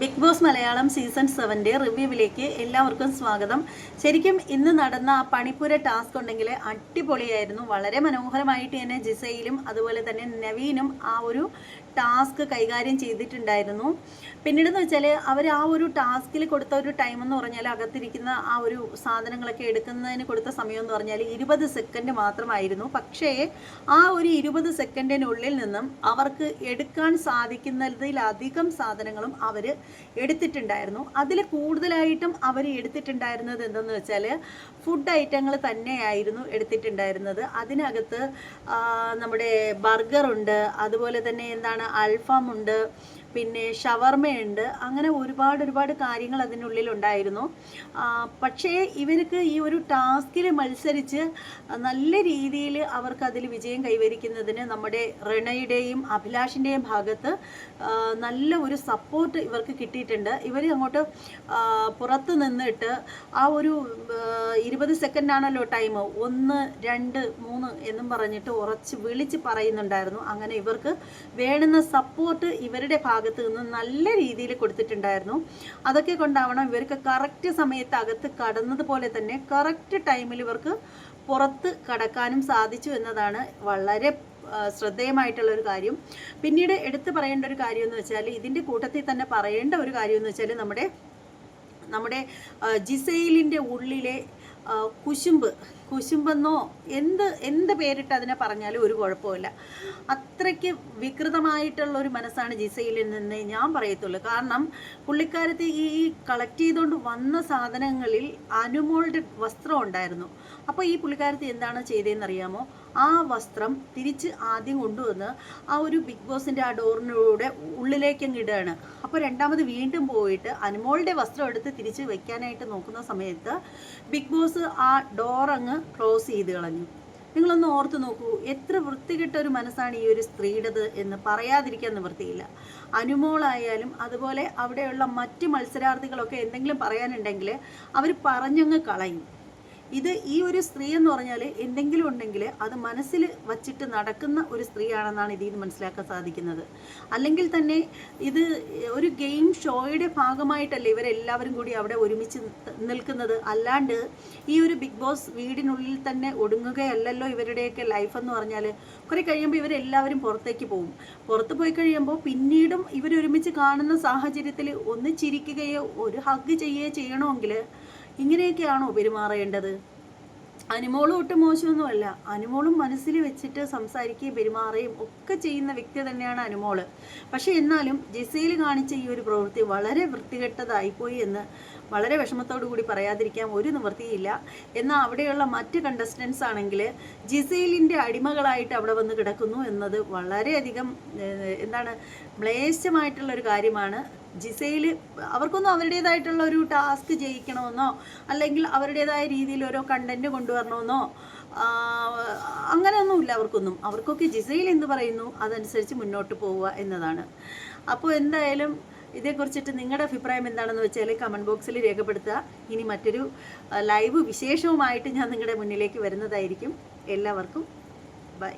Big boss Malayalam season സെവന്റെ റിവ്യൂവിലേക്ക് എല്ലാവർക്കും സ്വാഗതം. ശരിക്കും ഇന്ന് നടന്ന ആ പണിപ്പുര ടാസ്ക് ഉണ്ടെങ്കിൽ അടിപൊളിയായിരുന്നു. വളരെ മനോഹരമായിട്ട് തന്നെ ജിസയിലും അതുപോലെ തന്നെ നവീനും ആ ഒരു ടാസ്ക് കൈകാര്യം ചെയ്തിട്ടുണ്ടായിരുന്നു. പിന്നീട് എന്ന് വെച്ചാൽ അവർ ആ ഒരു ടാസ്കിൽ കൊടുത്ത ഒരു ടൈം എന്ന് പറഞ്ഞാൽ അകത്തിരിക്കുന്ന ആ ഒരു സാധനങ്ങളൊക്കെ എടുക്കുന്നതിന് കൊടുത്ത സമയം എന്ന് പറഞ്ഞാൽ ഇരുപത് സെക്കൻഡ് മാത്രമായിരുന്നു. പക്ഷേ ആ ഒരു ഇരുപത് സെക്കൻഡിനുള്ളിൽ നിന്നും അവർക്ക് എടുക്കാൻ സാധിക്കുന്നതിലധികം സാധനങ്ങളും അവർ എടുത്തിട്ടുണ്ടായിരുന്നു. അതിൽ കൂടുതലായിട്ടും അവർ എടുത്തിട്ടുണ്ടായിരുന്നത് എന്തെന്ന് വെച്ചാൽ ഫുഡ് ഐറ്റങ്ങൾ തന്നെയായിരുന്നു എടുത്തിട്ടുണ്ടായിരുന്നത്. അതിനകത്ത് നമ്മുടെ ബർഗറുണ്ട്. അതുപോലെ തന്നെ എന്താണ് അൽഫാം ഉണ്ട് പിന്നെ ഷവർമയുണ്ട്. അങ്ങനെ ഒരുപാട് ഒരുപാട് കാര്യങ്ങൾ അതിനുള്ളിൽ ഉണ്ടായിരുന്നു പക്ഷേ ഇവർക്ക് ഈ ഒരു ടാസ്കിൽ മത്സരിച്ച് നല്ല രീതിയിൽ അവർക്ക് അതിൽ വിജയം കൈവരിക്കുന്നതിന് നമ്മുടെ റിണയുടെയും അഭിലാഷിന്റെയും ഭാഗത്ത് നല്ല ഒരു സപ്പോർട്ട് ഇവർക്ക് കിട്ടിയിട്ടുണ്ട്. ഇവർ അങ്ങോട്ട് പുറത്ത് നിന്നിട്ട് ആ ഒരു ഇരുപത് സെക്കൻഡാണല്ലോ ടൈം ഒന്ന് രണ്ട് മൂന്ന് എന്നും പറഞ്ഞിട്ട് ഉറച്ച് വിളിച്ച് പറയുന്നുണ്ടായിരുന്നു. അങ്ങനെ ഇവർക്ക് വേണ്ടുന്ന സപ്പോർട്ട് ഇവരുടെ ഭാഗത്ത് നിന്ന് നല്ല രീതിയിൽ കൊടുത്തിട്ടുണ്ടായിരുന്നു. അതൊക്കെ കൊണ്ടാവണം ഇവർക്ക് കറക്റ്റ് സമയത്ത് അകത്ത് കടന്നതുപോലെ തന്നെ കറക്റ്റ് ടൈമിൽ ഇവർക്ക് പുറത്ത് കടക്കാനും സാധിച്ചു എന്നതാണ് വളരെ ശ്രദ്ധേയമായിട്ടുള്ള ഒരു കാര്യം. പിന്നീട് എടുത്തു പറയേണ്ട ഒരു കാര്യം എന്ന് വെച്ചാൽ ഇതിന്റെ കൂട്ടത്തിൽ തന്നെ പറയേണ്ട ഒരു കാര്യം എന്ന് വെച്ചാൽ നമ്മുടെ നമ്മുടെ ജിസൈലിന്റെ ഉള്ളിലെ കുശുമ്പ് കുശുമ്പെന്നോ എന്ത് എന്ത് പേരിട്ട് അതിനെ പറഞ്ഞാലും ഒരു കുഴപ്പമില്ല അത്രയ്ക്ക് വികൃതമായിട്ടുള്ള ഒരു മനസ്സാണ് ജിസയിൽ നിന്ന് ഞാൻ പറയത്തുള്ളൂ. കാരണം പുള്ളിക്കാലത്ത് ഈ കളക്ട് ചെയ്തുകൊണ്ട് വന്ന സാധനങ്ങളിൽ അനുമോളുടെ വസ്ത്രം ഉണ്ടായിരുന്നു. അപ്പോൾ ഈ പുള്ളിക്കാരത്തി എന്താണ് ചെയ്തതെന്ന് അറിയാമോ ആ വസ്ത്രം തിരിച്ച് ആദ്യം കൊണ്ടുവന്ന് ആ ഒരു ബിഗ് ബോസിന്റെ ആ ഡോറിനൂടെ ഉള്ളിലേക്ക് അങ്ങ് ഇടുകയാണ്. അപ്പോൾ രണ്ടാമത് വീണ്ടും പോയിട്ട് അനുമോളുടെ വസ്ത്രം എടുത്ത് തിരിച്ച് വെക്കാനായിട്ട് നോക്കുന്ന സമയത്ത് ബിഗ് ബോസ് ആ ഡോർ അങ്ങ് ക്ലോസ് ചെയ്ത് കളഞ്ഞു. നിങ്ങളൊന്ന് ഓർത്തു നോക്കൂ എത്ര വൃത്തികെട്ട ഒരു മനസ്സാണ് ഈ ഒരു സ്ത്രീയുടേത് എന്ന് പറയാതിരിക്കാൻ നിവൃത്തിയില്ല. അനുമോളായാലും അതുപോലെ അവിടെയുള്ള മറ്റ് മത്സരാർത്ഥികളൊക്കെ എന്തെങ്കിലും പറയാനുണ്ടെങ്കിൽ അവർ പറഞ്ഞങ്ങ് കളയും. ഇത് ഈ ഒരു സ്ത്രീ എന്ന് പറഞ്ഞാൽ എന്തെങ്കിലും ഉണ്ടെങ്കിൽ അത് മനസ്സിൽ വച്ചിട്ട് നടക്കുന്ന ഒരു സ്ത്രീയാണെന്നാണ് ഇതിൽ നിന്ന് മനസ്സിലാക്കാൻ സാധിക്കുന്നത്. അല്ലെങ്കിൽ തന്നെ ഇത് ഒരു ഗെയിം ഷോയുടെ ഭാഗമായിട്ടല്ലേ ഇവരെല്ലാവരും കൂടി അവിടെ ഒരുമിച്ച് നിൽക്കുന്നത്. അല്ലാണ്ട് ഈ ഒരു ബിഗ് ബോസ് വീടിനുള്ളിൽ തന്നെ ഒടുങ്ങുകയല്ലല്ലോ ഇവരുടെയൊക്കെ ലൈഫ് എന്ന് പറഞ്ഞാൽ കുറെ കഴിയുമ്പോൾ ഇവരെല്ലാവരും പുറത്തേക്ക് പോകും. പുറത്ത് പോയി കഴിയുമ്പോൾ പിന്നീടും ഇവരൊരുമിച്ച് കാണുന്ന സാഹചര്യത്തിൽ ഒന്ന് ചിരിക്കുകയോ ഒരു ഹഗ് ചെയ്യുകയോ ചെയ്യണമെങ്കിൽ ഇങ്ങനെയൊക്കെയാണോ പെരുമാറേണ്ടത്? അനുമോളും ഒട്ടും മോശമൊന്നുമല്ല. അനുമോളും മനസ്സിൽ വെച്ചിട്ട് സംസാരിക്കുകയും പെരുമാറുകയും ഒക്കെ ചെയ്യുന്ന വ്യക്തി തന്നെയാണ് അനുമോൾ. പക്ഷെ എന്നാലും ജിസയിൽ കാണിച്ച ഈ ഒരു പ്രവൃത്തി വളരെ വൃത്തികെട്ടതായിപ്പോയി എന്ന് വളരെ വിഷമത്തോടു കൂടി പറയാതിരിക്കാൻ ഒരു നിവൃത്തിയില്ല. എന്നാൽ അവിടെയുള്ള മറ്റ് കണ്ടസ്റ്റൻസ് ആണെങ്കിൽ ജിസൈലിന്റെ അടിമകളായിട്ട് അവിടെ വന്ന് കിടക്കുന്നു എന്നത് വളരെയധികം എന്താണ് മ്ലേശമായിട്ടുള്ളൊരു കാര്യമാണ്. ജിസയിൽ അവർക്കൊന്നും അവരുടേതായിട്ടുള്ള ഒരു ടാസ്ക് ജയിക്കണമെന്നോ അല്ലെങ്കിൽ അവരുടേതായ രീതിയിൽ ഓരോ കണ്ടന്റ് കൊണ്ടുവരണമെന്നോ അങ്ങനെയൊന്നുമില്ല അവർക്കൊന്നും. അവർക്കൊക്കെ ജിസയിൽ എന്ന് പറയുന്നു അതനുസരിച്ച് മുന്നോട്ട് പോവുക എന്നതാണ്. അപ്പോൾ എന്തായാലും ഇതേക്കുറിച്ചിട്ട് നിങ്ങളുടെ അഭിപ്രായം എന്താണെന്ന് വെച്ചാൽ കമന്റ് ബോക്സിൽ രേഖപ്പെടുത്തുക. ഇനി മറ്റൊരു ലൈവ് വിശേഷവുമായിട്ട് ഞാൻ നിങ്ങളുടെ മുന്നിലേക്ക് വരുന്നതായിരിക്കും. എല്ലാവർക്കും ബൈ